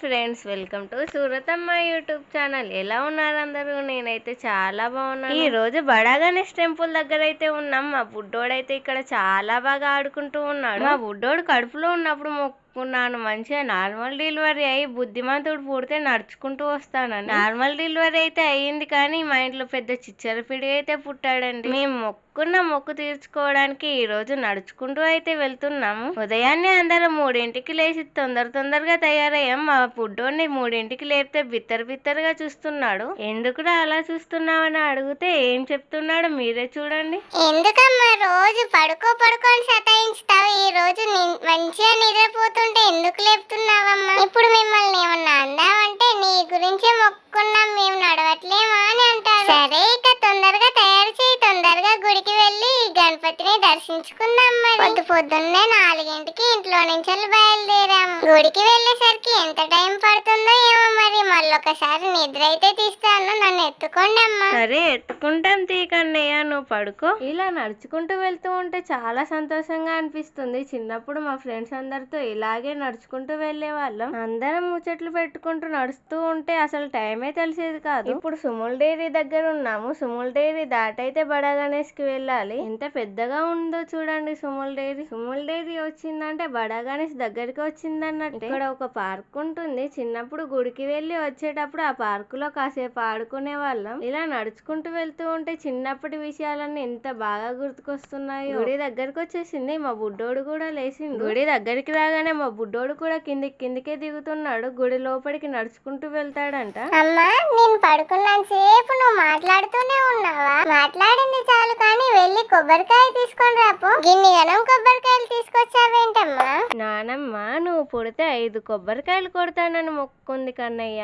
Friends welcome to Surathamma YouTube channel ఎలా ఉన్నారు అందరూ? నేనైతే చాలా బాగున్నాను. ఈ రోజు బడా గణేష్ టెంపుల్ దగ్గర అయితే ఉన్నాం. మా బుడ్డోడైతే ఇక్కడ చాలా బాగా ఆడుకుంటూ ఉన్నాడు. మా బుడ్డోడు కడుపులో ఉన్నప్పుడు మొక్కుకున్నాను మంచిగా నార్మల్ డెలివరీ అయ్యి బుద్ధిమంతుడు పుడితే నడుచుకుంటూ వస్తాను నార్మల్ డెలివరీ అయితే అయ్యింది కానీ మా ఇంట్లో పెద్ద చిచ్చర పిడి అయితే పుట్టాడండి. మేము మొక్కున్న మొక్కు తీర్చుకోవడానికి ఈ రోజు నడుచుకుంటూ అయితే వెళ్తున్నాము. ఉదయాన్నే అందరం మూడింటికి లేచి తొందర తొందరగా తయారయ్యాం. మా బుడ్డోని మూడింటికి లేపితే బిత్తర బిత్తరగా చూస్తున్నాడు. ఎందుకురా అలా చూస్తున్నామని అడిగితే ఏం చెప్తున్నాడో మీరే చూడండి. ఎందుకమ్మా? రోజు పడుకో పడుకొని సతాయించుతా ఈ రోజు మంచిగా నిద్రపోతుంటే ఎందుకు లేపుతున్నావమ్మా? ఇప్పుడు మిమ్మల్ని ఏమన్నా అందామంటే నీ గురించి మొక్కున్నాం మేము నడవట్లేమా అని అంటారు. సరే ఇక తొందరగా తయారు చేయి తొందరగా గుడికి వెళ్ళి గణపతిని దర్శించుకుందాం మరి. పొద్దు పొద్దున్నే నాలుగింటికి ఇంట్లో నుంచి బయలుదేరాము. గుడికి వెళ్ళేసరికి ఎంత టైం పడుతుంది మళ్ళొకసారి నిద్ర అయితే తీస్తాను నన్ను ఎత్తుకోండి అమ్మా సరే ఎత్తుకుంటాం తీకన్నయ్య నువ్వు పడుకో. ఇలా నడుచుకుంటూ వెళ్తూ ఉంటే చాలా సంతోషంగా అనిపిస్తుంది. చిన్నప్పుడు మా ఫ్రెండ్స్ అందరితో ఇలాగే నడుచుకుంటూ వెళ్ళే వాళ్ళం అందరం ముచ్చట్లు పెట్టుకుంటూ నడుస్తూ ఉంటే అసలు టైమే తెలిసేది కాదు. ఇప్పుడు సుముల్ డైరీ దగ్గర ఉన్నాము. సుముల్ డైరీ దాటైతే బడా గణేష్కి వెళ్ళాలి. ఎంత పెద్దగా ఉందో చూడండి సుముల్ డైరీ. సుముల్ డైరీ వచ్చిందంటే బడా గణేష్ దగ్గరికి వచ్చిందన్నట్టు. ఇక్కడ ఒక పార్క్ ఉంటుంది. చిన్నప్పుడు గుడికి వెళ్ళి వచ్చేటప్పుడు ఆ పార్కులో కాసేపు ఆడుకునే వాళ్ళం. ఇలా నడుచుకుంటూ వెళ్తూ ఉంటే చిన్నప్పటి విషయాలన్నీ ఎంత బాగా గుర్తుకొస్తున్నాయో. గుడి దగ్గరకు వచ్చేసింది మా బుడ్డోడు కూడా లేచింది గుడి దగ్గరికి రాగానే మా బుడ్డోడు కూడా కిందికి కిందికే దిగుతున్నాడు. గుడి లోపలికి నడుచుకుంటూ వెళ్తాడంట. అమ్మా నేను పడుకున్నాను సేపు నువ్వు మాట్లాడుతూనే ఉన్నావా? మాట్లాడింది చాలు కానీ వెళ్ళి కొబ్బరికాయ తీసుకొని రాపు. గిన్ని గనం కొబ్బరికాయలు తీసుకొచ్చావేంటమ్మా? నానమ్మ నువ్వు పుడితే ఐదు కొబ్బరికాయలు కొడతానని మొక్కుంది కన్నయ్య.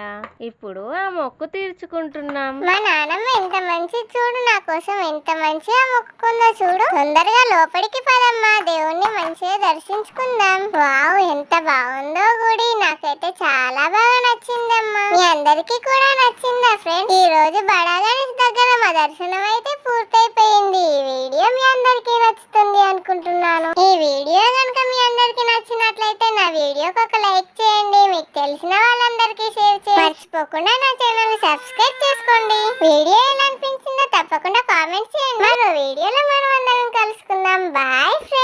ఇప్పుడు ఆ మొక్కు తీర్చుకుంటున్నాం. మా నానమ్మ ఎంత మంచి చూడు నా కోసం ఎంత మంచిగా మొక్కుకుందో చూడు. తొందరగా లోపలికి పదమ్మా దేవుణ్ణి మంచిగా దర్శించుకుందాం. వావ్ ఎంత బాగుందో గుడి. నాకైతే చాలా బాగా నచ్చిందమ్మా. మీ అందరికీ కూడా నచ్చిందా ఫ్రెండ్ ఈ రోజు బడా గణేష్ దగ్గర మా దర్శనం అయితే పూర్తయిపోయింది ఈ వీడియో మీ అందరికీ నచ్చుతుంది అనుకుంటున్నాను ఈ వీడియో కనుక మీ అందరికీ నచ్చినట్లయితే నా వీడియోకి ఒక లైక్ చేయండి. మీకు తెలిసిన వాళ్ళందరికీ షేర్ చేయండి. మర్చిపోకుండా నా ఛానల్ సబ్స్క్రైబ్ చేసుకోండి. వీడియో ఎలా అనిపించిందో తప్పకుండా కామెంట్ చేయండి. మరో వీడియోలో మనం అందరం కలుసుకుందాం. Bye friends.